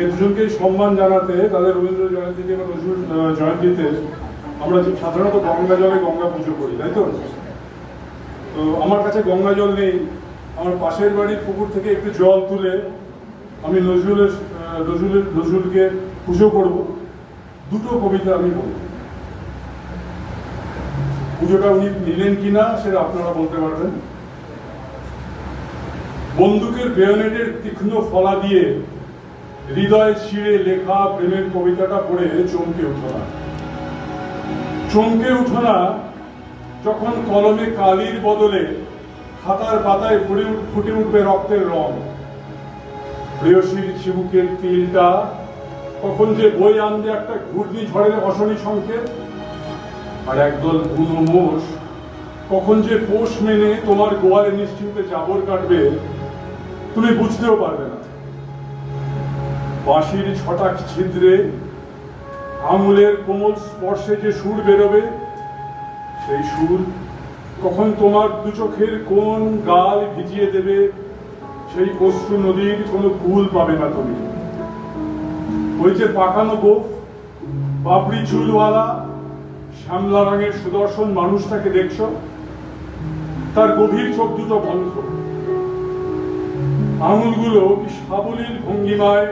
এই দুজনকেই সম্মান জানাতে, তাদের রবীন্দ্র জয়ন্তীতে এবং নজরুল জয়ন্তীতে আমরা সাধারণত গঙ্গা জলে গঙ্গা পুজো করি, তাই তো? তো আমার কাছে গঙ্গা জল নেই। আমার পাশের বাড়ির পুকুর থেকে একটু জল তুলে আমি নজরুলের নজরুলের, নজরুলকে পুজো করব। দুটো কবিতা আমি বলব। পুজোটা উনি নিলেন কিনা সেটা আপনারা বলতে পারবেন। বন্দুকের বেয়নেটের তীক্ষ্ণ ফলা দিয়ে হৃদয় ছিঁড়ে লেখা প্রেমের কবিতাটা পড়ে চমকে উঠো না চমকে উঠো না যখন কলমে কালির বদলে খাতার পাতায় ফুটে ফুটে উঠবে রক্তের রং। প্রেয়সীর চিবুকের তিলটা তখন যে বই আনবে একটা ঘূর্ণি ঝড়ের অশনি সংকেত, আর একদল বুনো মোষ কখন যে পোষ মেনে তোমার গোয়ালে নিশ্চিন্তে চাবর কাটবে, তুমি বুঝতেও পারবে না। বাঁশির ছটাক ছিদ্রে আঙুলের কোমল স্পর্শে যে সুর বেরোবে, সেই সুর কখন তোমার দু চোখের কোন গাল ভিজিয়ে দেবে, সেই অশ্রু নদীর কোনো কুল পাবে না তুমি। ওই যে পাকানো গোফ পাপড়ি চুলওয়ালা, শ্যামলা রঙের সুদর্শন মানুষটাকে দেখছ? তার গভীর চোখ দুটো বন্ধ। আঙুলগুলো কি সাবলীল ভঙ্গিমায়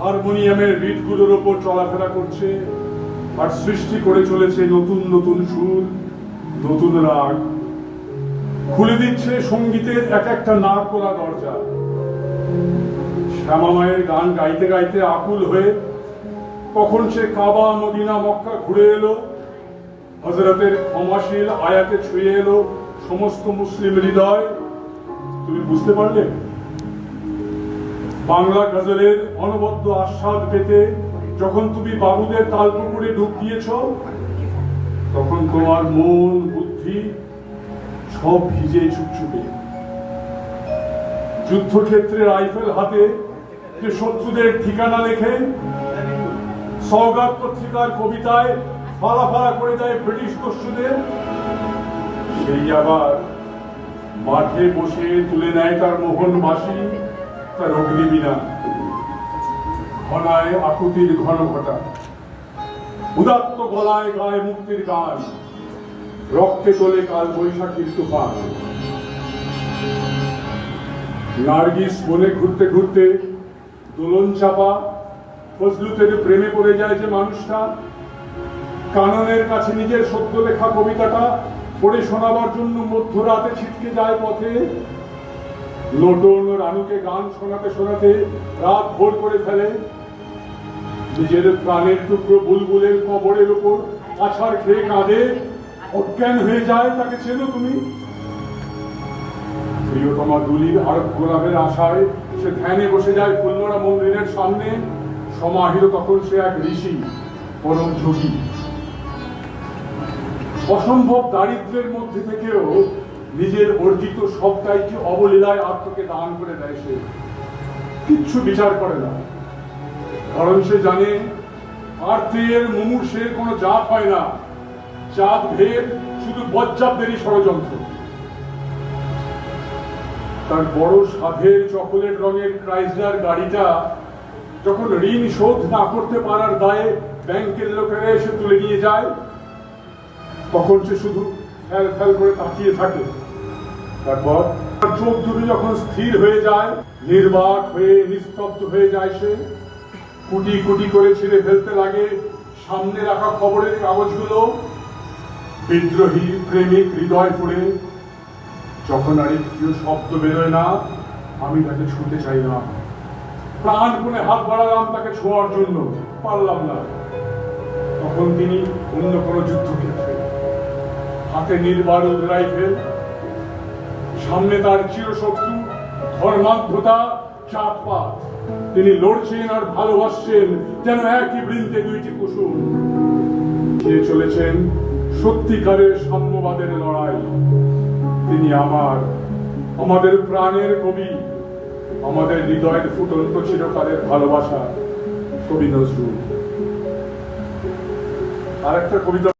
হারমোনিয়ামের বিটগুলোর ওপর চলাফেরা করছে আর সৃষ্টি করে চলেছে নতুন নতুন সুর, নতুন রাগ। খুলে দিচ্ছে সঙ্গীতের এক একটা না খোলা দরজা। শ্যামা মায়ের গান গাইতে গাইতে আকুল হয়ে কখন সে কাবা মদিনা মক্কা ঘুরে এলো হজরতের ক্ষমাশীল আয়াতে ছুঁয়ে এলো সমস্ত মুসলিম হৃদয়। তুমি বুঝতে পারলে? বাংলা গজলের অনবদ্য আস্বাদ পেতে যখন তুমি বাবুদের তালপুকুরে ডুব দিয়েছ, তখন তোমার মন, বুদ্ধি সব ভিজে চুপচুপে। যুদ্ধক্ষেত্রে রাইফেল হাতে যে শত্রুদের ঠিকানা লেখে সৌগাত পত্রিকার কবিতায় ফালা ফালা করে দেয় ব্রিটিশ দস্যুদের, সেই আবার মাঠে বসে তুলে নেয় তার মোহন তার ঘনায় আকুতির ঘন ঘটা। উদাত্ত গলায় মুক্তির গান। রক্তে তোলে কাল বৈশাখীর তুফান। নার্গিস ঘুরতে ঘুরতে দোলন চাপা। ফজলুতের প্রেমে পড়ে যায় যে মানুষটা। কাননের কাছে নিজের সদ্য লেখা কবিতাটা পড়ে শোনাবার জন্য মধ্যরাতে ছিটকে যায় পথে। লোটন রানুকে গান শোনাতে শোনাতে রাত ভোর করে ফেলে। নিজের প্রাণের টুকরো বুলবুলের কবরের উপর আছাড় খেয়ে কাঁদে। অজ্ঞান হয়ে যায় তাকে চেনো তুমি? প্রিয়তমা দুলির আশায় সে ধ্যানে বসে যায় ফুল্লরা মন্দিরের সামনে। সমাহিত তখন সে এক ঋষি, পরম যোগী। অসম্ভব দারিদ্রের মধ্যে থেকেও নিজের অর্জিত সবটাই কি অবলীলায় আত্মকে দান করে দেয় সে? কিচ্ছু বিচার করে না। কারণ সে জানে আর্থের মুমূর্ষের কোনো জাত হয় না। জাত ভেদ শুধু বজ্জাবদেরই ষড়যন্ত্র। তার বড় সাধের চকোলেট রঙের ক্রাইসলার গাড়িটা যখন ঋণ শোধ না করতে পারার দায়ে ব্যাংকের লোকেরা এসে তুলে নিয়ে যায়, তখন সে শুধু ফ্যাল ফ্যাল করে তাকিয়ে থাকে। তারপর তার চোখ দুটো যখন স্থির হয়ে যায়, নির্বাক হয়ে নিস্তব্ধ হয়ে যায় সে। কুটি কুটি করে ছিঁড়ে ফেলতে লাগে সামনে রাখা খবরের কাগজগুলো। বিদ্রোহী প্রেমিক হৃদয় ফুড়ে। যখন আর একটিও শব্দ বেরোয় না, আমি তাকে ছুঁতে চাই না। প্রাণ কোণে হাত বাড়ালাম তাকে ছোঁয়ার জন্য, পারলাম না। তখন তিনি অন্য কোনো যুদ্ধক্ষেত্রে। হাতে নির্বারুদ রাইফেল সামনে তার চিরশত্রু ধর্মান্ধতা চাপপাত তিনি লড়ছেন আর ভালোবাসছেন যেন একই বৃন্তে দুইটি কুসুম। দিয়ে চলেছেন সত্যিকারের সাম্যবাদের লড়াই? তিনি আমার, আমাদের প্রাণের কবি, আমাদের হৃদয়ের ফুটন্ত চিরকালের ভালোবাসা, কবি নজরুল। আর একটা কবিতা